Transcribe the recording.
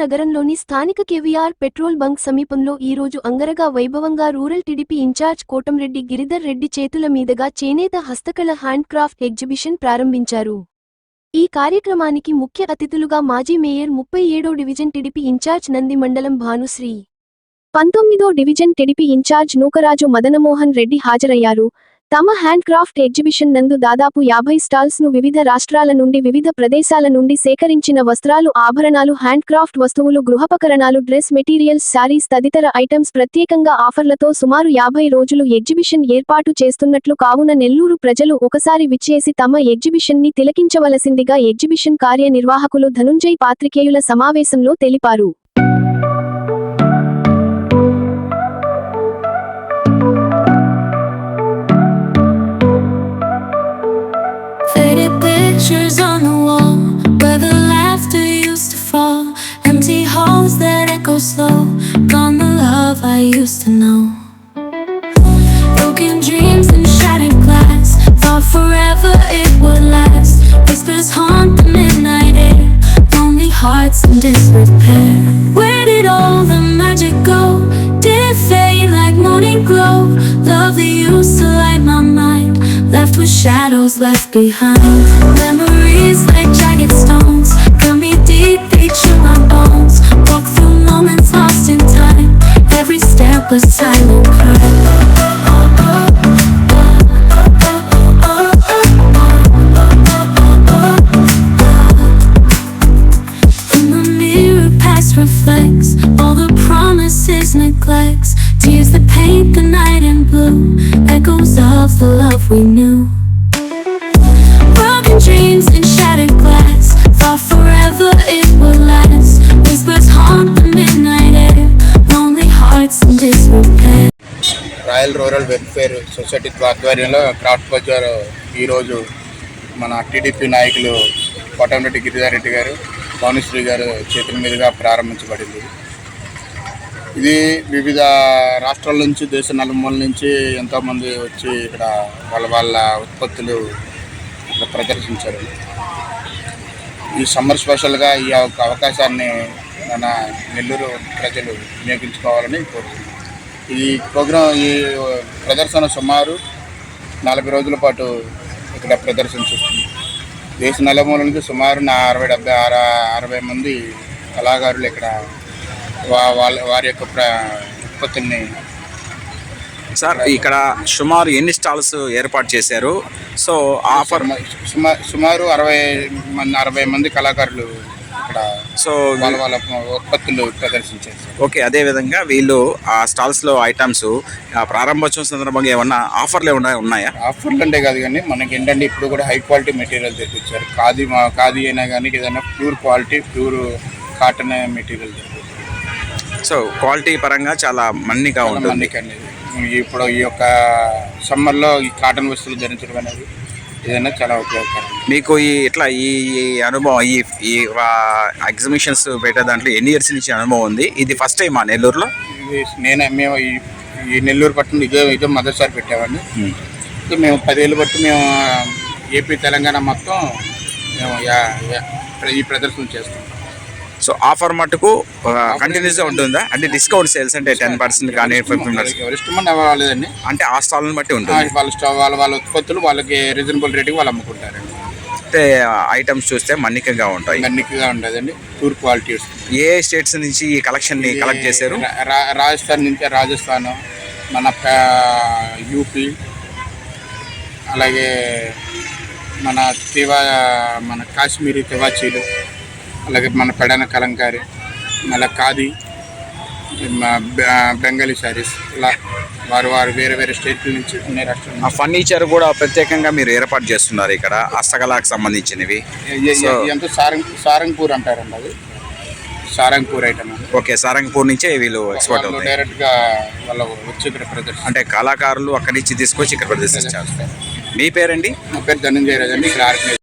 నగరంలోని స్థానిక KVR petrol bunk సమీపంలో ఈ రోజు అంగరగా వైభవంగా rural TDP incharge Kotamreddy Giridhar Reddy చేతుల మీదుగా చేనేత హస్తకళ హ్యాండ్ క్రాఫ్ట్ ఎగ్జిబిషన్ ప్రారంభించారు. ఈ కార్యక్రమానికి ముఖ్య అతిథులుగా మాజీ మేయర్ ముప్పై ఏడో డివిజన్ టీడీపీ ఇన్ఛార్జ్ నంది మండలం భానుశ్రీ పంతొమ్మిదో division TDP incharge Nukaraju Madanamohan Reddy హాజరయ్యారు. తమ హ్యాండ్క్రాఫ్ట్ ఎగ్జిబిషన్ నందు దాదాపు యాభై స్టాల్స్ను వివిధ రాష్ట్రాల నుండి వివిధ ప్రదేశాల నుండి సేకరించిన వస్త్రాలు ఆభరణాలు హ్యాండ్క్రాఫ్ట్ వస్తువులు గృహపకరణాలు డ్రెస్ మెటీరియల్స్ శారీస్ తదితర ఐటమ్స్ ప్రత్యేకంగా ఆఫర్లతో సుమారు యాభై రోజులు ఎగ్జిబిషన్ ఏర్పాటు చేస్తున్నట్లు కావున నెల్లూరు ప్రజలు ఒకసారి విచ్చేసి తమ ఎగ్జిబిషన్ని తిలకించవలసిందిగా ఎగ్జిబిషన్ కార్యనిర్వాహకులు ధనుంజయ్ పాత్రికేయుల సమావేశంలో తెలిపారు. With left behind. Memories like jagged stones. Cut me deep, reach in my bones. Walk through moments lost in time. Every step was silent cry. Reflects all the promises, neglects, tears that paint the night in blue, echoes of the love we knew. Royal rural welfare society ఆధ్వర్యంలో craft బజార్ ఈరోజు మన TDP నాయకులు కోటమిరెడ్డి గిరిజారెడ్డి గారు భానుశ్రీ గారు చేతుల మీదుగా ప్రారంభించబడింది. ఇది వివిధ రాష్ట్రాల నుంచి దేశ నలుమూల నుంచి ఎంతోమంది వచ్చి ఇక్కడ వాళ్ళ వాళ్ళ ఉత్పత్తులు ఇక్కడ ప్రదర్శించారు. ఈ సమ్మర్ స్పెషల్గా ఈ అవకాశాన్ని మన నెల్లూరు ప్రజలు వినియోగించుకోవాలని కోరుతున్నాను ఈ ప్రోగ్రాం ఈ ప్రదర్శన సుమారు నలభై రోజుల పాటు ఇక్కడ ప్రదర్శన చూస్తుంది. దేశ నలుమూల నుంచి సుమారు నా అరవై డెబ్బై అర అరవై మంది కళాకారులు ఇక్కడ వా- వాళ్ళ వారి యొక్క ప్ర ఉత్పత్తుల్ని సార్ ఇక్కడ సుమారు ఎన్ని స్టాల్స్ ఏర్పాటు చేశారు? సో ఆఫర్ సుమా- సుమారు అరవై మంది అరవై మంది కళాకారులు ఇక్కడ సో వాళ్ళ వాళ్ళ ఉత్పత్తులు ప్రదర్శించారు ఓకే అదే విధంగా వీళ్ళు ఆ స్టాల్స్లో ఐటమ్స్ ప్రారంభోత్సవం సందర్భంగా ఏమన్నా ఆఫర్లు ఏమన్నా ఉన్నాయా? ఆఫర్లు అంటే కాదు కానీ మనకి ఏంటంటే ఇప్పుడు కూడా హై క్వాలిటీ మెటీరియల్ తెప్పించారు. ఖాదీ మా ఖాదీ అయినా కానీ ఏదైనా pure quality pure cotton material so quality పరంగా చాలా మన్నిగా ఉంటుంది. అనేది. ఇప్పుడు ఈ యొక్క సమ్మర్లో ఈ కాటన్ వస్తువులు ధరించడం అనేది ఏదైనా చాలా ఉపయోగకరం మీకు ఈ ఇట్లా ఈ అనుభవం ఈ ఈ ఎగ్జిబిషన్స్ పెట్టే దాంట్లో ఎన్ని ఇయర్స్ నుంచి అనుభవం ఉంది? ఇది ఫస్ట్ టైం ఆ నెల్లూరులో? నేనే మేము ఈ ఈ నెల్లూరు పట్టణం ఇదే ఇదే మొదటిసారి పెట్టామండి మేము. పదేళ్ళు బట్టి మేము ఏపీ తెలంగాణ మొత్తం మేము ఈ ప్రదర్శన చేస్తాం. సో ఆఫర్ మటుకు కంటిన్యూస్గా ఉంటుందా? అంటే డిస్కౌంట్ సేల్స్ అంటే టెన్ పర్సెంట్ కానీ ఫిఫ్టీన్ పర్సెంట్ అంటే ఆ స్టాల్ని బట్టి ఉంటుంది. వాళ్ళ వాళ్ళ వాళ్ళ ఉత్పత్తులు వాళ్ళకి రీజనబుల్ రేటుకి వాళ్ళు అమ్ముకుంటారండి అంటే ఐటమ్స్ చూస్తే మన్నికగా ఉంటాయి. మన్నికగా ఉండదండి. ప్యూర్ క్వాలిటీ ఏ స్టేట్స్ నుంచి ఈ కలెక్షన్ని కలెక్ట్ చేశారు? రాజస్థాన్ నుంచి రాజస్థాన్ మన యూపీ అలాగే మన తివా మన కాశ్మీరీ తివాచీలు అలాగే మన పెడన కలంకారి మళ్ళీ ఖాదీ బెంగాలీ శారీస్ ఇలా వారు వారు వేరే వేరే స్టేట్ల నుంచి అన్ని రాష్ట్రాల ఆ నుంచి. ఫర్నిచర్ కూడా ప్రత్యేకంగా మీరు ఏర్పాటు చేస్తున్నారు ఇక్కడ హస్తకళకు సంబంధించినవి. ఇదంతా సారంగ్ సారంగ్పూర్ అంటారండి అది. సారంగ్పూర్ ఐటమ్ ఓకే సారంగపూర్ నుంచే వీళ్ళు ఎక్స్పోర్ట్ అవుతాయి. డైరెక్ట్గా వాళ్ళు వచ్చి ఇక్కడ ప్రదర్శన అంటే కళాకారులు అక్కడి నుంచి తీసుకొచ్చి ఇక్కడ ప్రదర్శించారు. మీ పేరండి? నా పేరు ధనంజయ అండి ఇక్కడ ఆర్గనైజ్